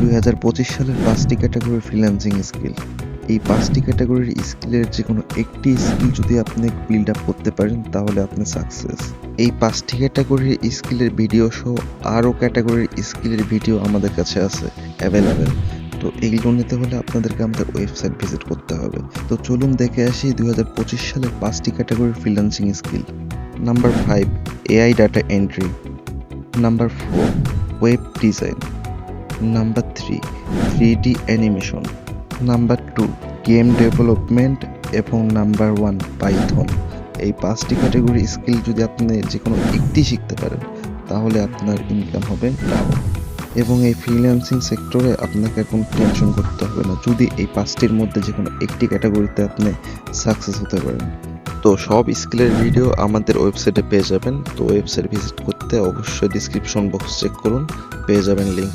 দুই হাজার পঁচিশ সালের পাঁচটি ক্যাটাগরির ফ্রিল্যান্সিং স্কিল এই পাঁচটি ক্যাটাগরির স্কিলের যে কোনো একটি স্কিল যদি আপনি বিল্ড আপ করতে পারেন, তাহলে আপনি সাকসেস এই পাঁচটি ক্যাটাগরির স্কিলের ভিডিও সহ আরও ক্যাটাগরির স্কিলের ভিডিও আমাদের কাছে আছে অ্যাভেলেবেল তো এইগুলো নিতে হলে আপনাদেরকে আমাদের ওয়েবসাইট ভিজিট করতে হবে। তো চলুন দেখে আসি দুই হাজার পঁচিশ সালের পাঁচটি ক্যাটাগরির freelancing skill number five AI data entry number four web design number three three D animation number two game development এবং নাম্বার ওয়ান পাইথন এই পাঁচটি ক্যাটাগরি স্কিল যদি আপনি যে কোনো একটি শিখতে পারেন, তাহলে আপনার ইনকাম হবে ডাবল এবং এই ফ্রিল্যান্সিং সেক্টরে আপনাকে এখন টেনশন করতে হবে না, যদি এই পাঁচটির মধ্যে যে কোনো একটি ক্যাটাগরিতে আপনি সাকসেস হতে পারেন। তো সব স্কিলের ভিডিও আমাদের ওয়েবসাইটে পেয়ে যাবেন। তো ওয়েবসাইট ভিজিট করতে অবশ্যই ডিসক্রিপশন বক্স চেক করুন, পেয়ে যাবেন লিংক